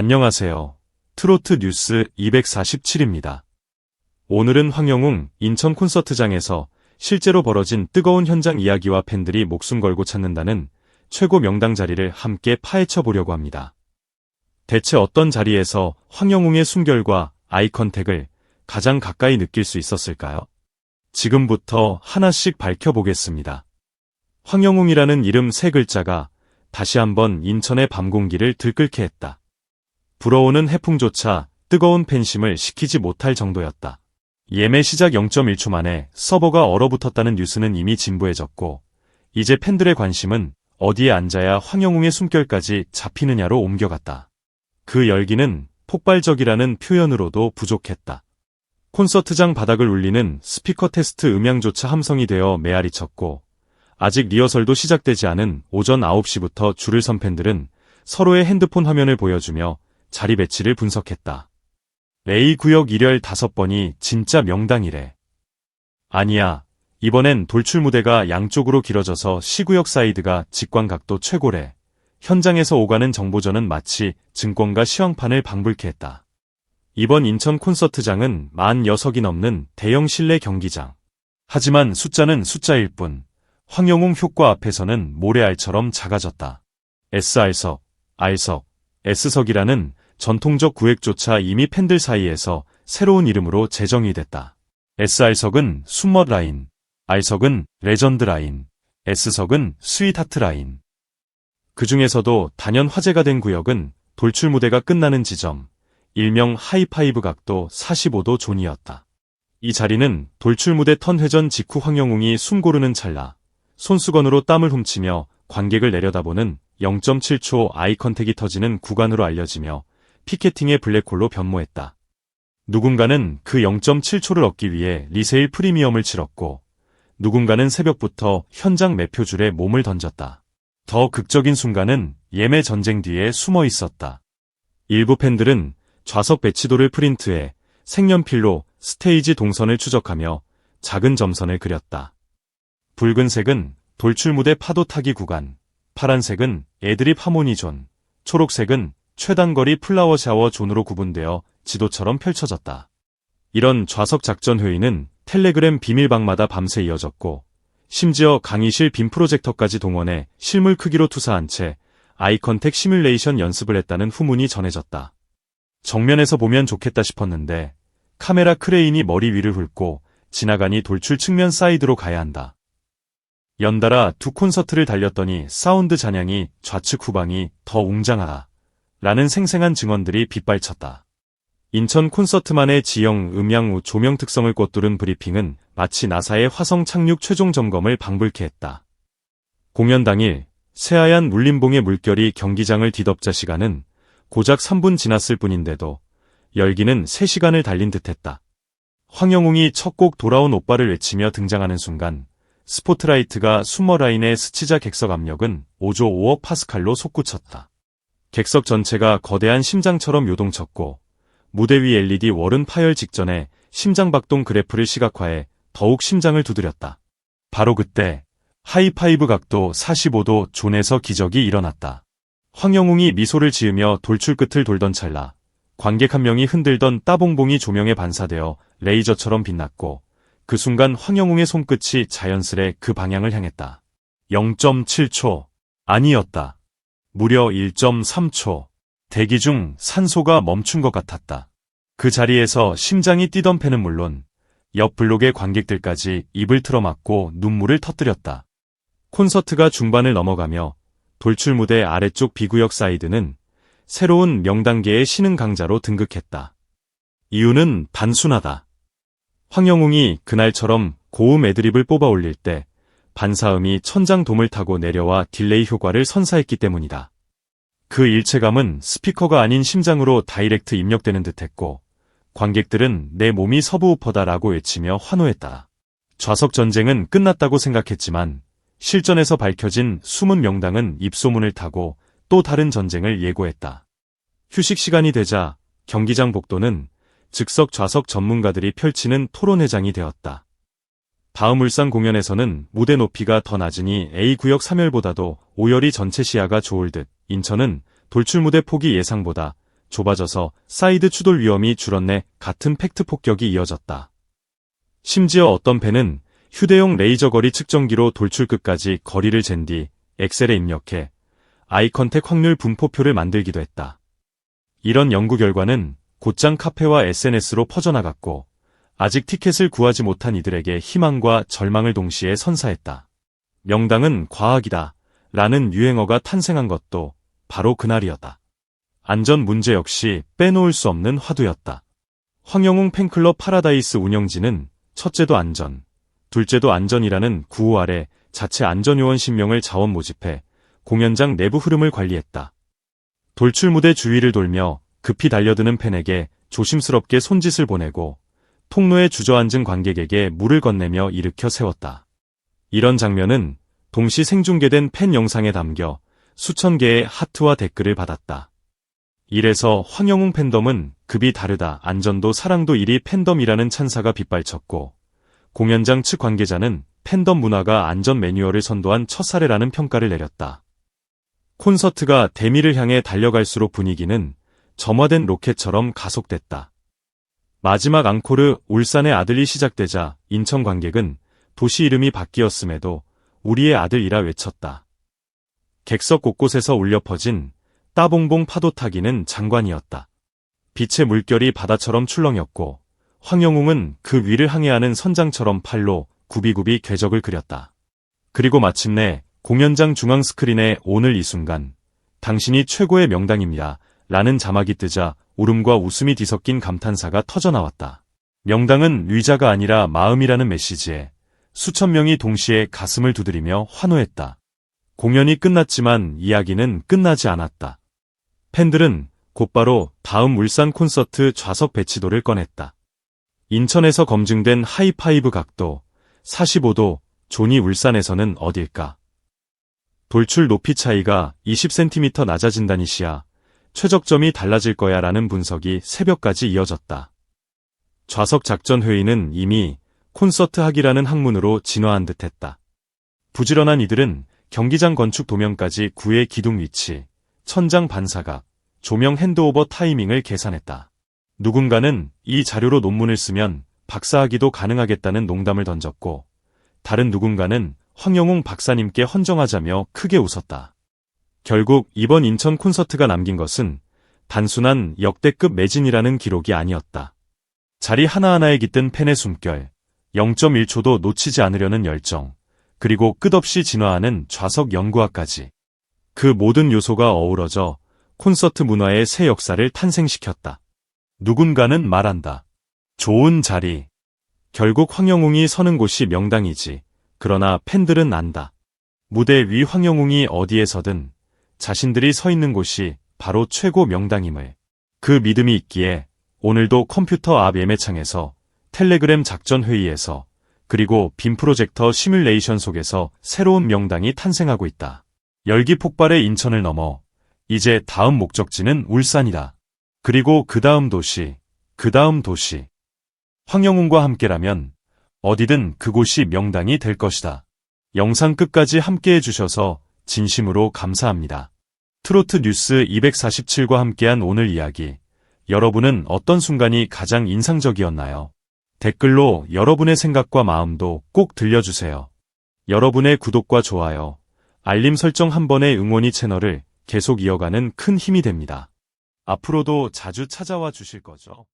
안녕하세요. 트로트 뉴스 247입니다. 오늘은 황영웅 인천 콘서트장에서 실제로 벌어진 뜨거운 현장 이야기와 팬들이 목숨 걸고 찾는다는 최고 명당 자리를 함께 파헤쳐 보려고 합니다. 대체 어떤 자리에서 황영웅의 숨결과 아이 컨택을 가장 가까이 느낄 수 있었을까요? 지금부터 하나씩 밝혀보겠습니다. 황영웅이라는 이름 세 글자가 다시 한번 인천의 밤 공기를 들끓게 했다. 불어오는 해풍조차 뜨거운 팬심을 식히지 못할 정도였다. 예매 시작 0.1초 만에 서버가 얼어붙었다는 뉴스는 이미 진부해졌고, 이제 팬들의 관심은 어디에 앉아야 황영웅의 숨결까지 잡히느냐로 옮겨갔다. 그 열기는 폭발적이라는 표현으로도 부족했다. 콘서트장 바닥을 울리는 스피커 테스트 음향조차 함성이 되어 메아리 쳤고, 아직 리허설도 시작되지 않은 오전 9시부터 줄을 선 팬들은 서로의 핸드폰 화면을 보여주며 자리 배치를 분석했다. A 구역 1열 5번이 진짜 명당이래. 아니야. 이번엔 돌출 무대가 양쪽으로 길어져서 시구역 사이드가 직관각도 최고래. 현장에서 오가는 정보전은 마치 증권가 시황판을 방불케 했다. 이번 인천 콘서트장은 46이 넘는 대형 실내 경기장. 하지만 숫자는 숫자일 뿐, 황영웅 효과 앞에서는 모래알처럼 작아졌다. SR석, R석, S석이라는 전통적 구획조차 이미 팬들 사이에서 새로운 이름으로 재정이 됐다. SR석은 숨멋 라인, R석은 레전드 라인, S석은 스윗하트 라인. 그 중에서도 단연 화제가 된 구역은 돌출 무대가 끝나는 지점, 일명 하이파이브 각도 45도 존이었다. 이 자리는 돌출 무대 턴 회전 직후 황영웅이 숨 고르는 찰나, 손수건으로 땀을 훔치며 관객을 내려다보는 0.7초 아이 컨택이 터지는 구간으로 알려지며 피케팅의 블랙홀로 변모했다. 누군가는 그 0.7초를 얻기 위해 리세일 프리미엄을 치렀고, 누군가는 새벽부터 현장 매표줄에 몸을 던졌다. 더 극적인 순간은 예매 전쟁 뒤에 숨어 있었다. 일부 팬들은 좌석 배치도를 프린트해 색연필로 스테이지 동선을 추적하며 작은 점선을 그렸다. 붉은색은 돌출무대 파도 타기 구간, 파란색은 애드립 하모니 존, 초록색은 최단거리 플라워 샤워 존으로 구분되어 지도처럼 펼쳐졌다. 이런 좌석 작전 회의는 텔레그램 비밀방마다 밤새 이어졌고, 심지어 강의실 빔 프로젝터까지 동원해 실물 크기로 투사한 채 아이컨택 시뮬레이션 연습을 했다는 후문이 전해졌다. 정면에서 보면 좋겠다 싶었는데 카메라 크레인이 머리 위를 훑고 지나가니 돌출 측면 사이드로 가야 한다. 연달아 두 콘서트를 달렸더니 사운드 잔향이 좌측 후방이 더 웅장하다. 라는 생생한 증언들이 빗발쳤다. 인천 콘서트만의 지형, 음향, 조명 특성을 꽂두른 브리핑은 마치 나사의 화성 착륙 최종 점검을 방불케 했다. 공연 당일 새하얀 물림봉의 물결이 경기장을 뒤덮자 시간은 고작 3분 지났을 뿐인데도 열기는 3시간을 달린 듯했다. 황영웅이 첫 곡 돌아온 오빠를 외치며 등장하는 순간 스포트라이트가 수머 라인의 스치자 객석 압력은 5조 5억 파스칼로 솟구쳤다. 객석 전체가 거대한 심장처럼 요동쳤고 무대 위 LED 월은 파열 직전에 심장박동 그래프를 시각화해 더욱 심장을 두드렸다. 바로 그때 하이파이브 각도 45도 존에서 기적이 일어났다. 황영웅이 미소를 지으며 돌출 끝을 돌던 찰나 관객 한 명이 흔들던 따봉봉이 조명에 반사되어 레이저처럼 빛났고 그 순간 황영웅의 손끝이 자연스레 그 방향을 향했다. 0.7초 아니었다. 무려 1.3초. 대기 중 산소가 멈춘 것 같았다. 그 자리에서 심장이 뛰던 팬은 물론 옆 블록의 관객들까지 입을 틀어막고 눈물을 터뜨렸다. 콘서트가 중반을 넘어가며 돌출 무대 아래쪽 비구역 사이드는 새로운 명단계의 신흥 강자로 등극했다. 이유는 단순하다. 황영웅이 그날처럼 고음 애드립을 뽑아 올릴 때 반사음이 천장 돔을 타고 내려와 딜레이 효과를 선사했기 때문이다. 그 일체감은 스피커가 아닌 심장으로 다이렉트 입력되는 듯했고 관객들은 내 몸이 서브우퍼다라고 외치며 환호했다. 좌석 전쟁은 끝났다고 생각했지만 실전에서 밝혀진 숨은 명당은 입소문을 타고 또 다른 전쟁을 예고했다. 휴식 시간이 되자 경기장 복도는 즉석 좌석 전문가들이 펼치는 토론회장이 되었다. 다음 울산 공연에서는 무대 높이가 더 낮으니 A구역 3열보다도 5열이 전체 시야가 좋을 듯 인천은 돌출 무대 폭이 예상보다 좁아져서 사이드 추돌 위험이 줄었네 같은 팩트 폭격이 이어졌다. 심지어 어떤 팬은 휴대용 레이저 거리 측정기로 돌출 끝까지 거리를 잰 뒤 엑셀에 입력해 아이컨택 확률 분포표를 만들기도 했다. 이런 연구 결과는 곧장 카페와 SNS로 퍼져나갔고 아직 티켓을 구하지 못한 이들에게 희망과 절망을 동시에 선사했다. 명당은 과학이다 라는 유행어가 탄생한 것도 바로 그날이었다. 안전 문제 역시 빼놓을 수 없는 화두였다. 황영웅 팬클럽 파라다이스 운영진은 첫째도 안전, 둘째도 안전이라는 구호 아래 자체 안전요원 10명을 자원 모집해 공연장 내부 흐름을 관리했다. 돌출 무대 주위를 돌며 급히 달려드는 팬에게 조심스럽게 손짓을 보내고 통로에 주저앉은 관객에게 물을 건네며 일으켜 세웠다. 이런 장면은 동시 생중계된 팬 영상에 담겨 수천 개의 하트와 댓글을 받았다. 이래서 황영웅 팬덤은 급이 다르다 안전도 사랑도 일이 팬덤이라는 찬사가 빗발쳤고 공연장 측 관계자는 팬덤 문화가 안전 매뉴얼을 선도한 첫 사례라는 평가를 내렸다. 콘서트가 대미를 향해 달려갈수록 분위기는 점화된 로켓처럼 가속됐다. 마지막 앙코르 울산의 아들이 시작되자 인천 관객은 도시 이름이 바뀌었음에도 우리의 아들이라 외쳤다. 객석 곳곳에서 울려 퍼진 따봉봉 파도 타기는 장관이었다. 빛의 물결이 바다처럼 출렁였고 황영웅은 그 위를 항해하는 선장처럼 팔로 굽이굽이 궤적을 그렸다. 그리고 마침내 공연장 중앙 스크린에 오늘 이 순간 당신이 최고의 명당입니다. 라는 자막이 뜨자 울음과 웃음이 뒤섞인 감탄사가 터져나왔다. 명당은 위자가 아니라 마음이라는 메시지에 수천 명이 동시에 가슴을 두드리며 환호했다. 공연이 끝났지만 이야기는 끝나지 않았다. 팬들은 곧바로 다음 울산 콘서트 좌석 배치도를 꺼냈다. 인천에서 검증된 하이파이브 각도 45도 존이 울산에서는 어딜까? 돌출 높이 차이가 20cm 낮아진다니 시야 최적점이 달라질 거야 라는 분석이 새벽까지 이어졌다. 좌석 작전 회의는 이미 콘서트 하기라는 학문으로 진화한 듯 했다. 부지런한 이들은 경기장 건축 도면까지 구의 기둥 위치, 천장 반사각, 조명 핸드오버 타이밍을 계산했다. 누군가는 이 자료로 논문을 쓰면 박사학위도 가능하겠다는 농담을 던졌고, 다른 누군가는 황영웅 박사님께 헌정하자며 크게 웃었다. 결국 이번 인천 콘서트가 남긴 것은 단순한 역대급 매진이라는 기록이 아니었다. 자리 하나하나에 깃든 팬의 숨결, 0.1초도 놓치지 않으려는 열정, 그리고 끝없이 진화하는 좌석 연구화까지. 그 모든 요소가 어우러져 콘서트 문화의 새 역사를 탄생시켰다. 누군가는 말한다. 좋은 자리. 결국 황영웅이 서는 곳이 명당이지. 그러나 팬들은 안다. 무대 위 황영웅이 어디에서든 자신들이 서 있는 곳이 바로 최고 명당임을. 그 믿음이 있기에 오늘도 컴퓨터 앞 예매창에서 텔레그램 작전 회의에서 그리고 빔 프로젝터 시뮬레이션 속에서 새로운 명당이 탄생하고 있다. 열기 폭발의 인천을 넘어 이제 다음 목적지는 울산이다. 그리고 그 다음 도시, 그 다음 도시. 황영웅과 함께라면 어디든 그곳이 명당이 될 것이다. 영상 끝까지 함께 해 주셔서 진심으로 감사합니다. 트로트 뉴스 247과 함께한 오늘 이야기. 여러분은 어떤 순간이 가장 인상적이었나요? 댓글로 여러분의 생각과 마음도 꼭 들려주세요. 여러분의 구독과 좋아요, 알림 설정 한 번의 응원이 채널을 계속 이어가는 큰 힘이 됩니다. 앞으로도 자주 찾아와 주실 거죠?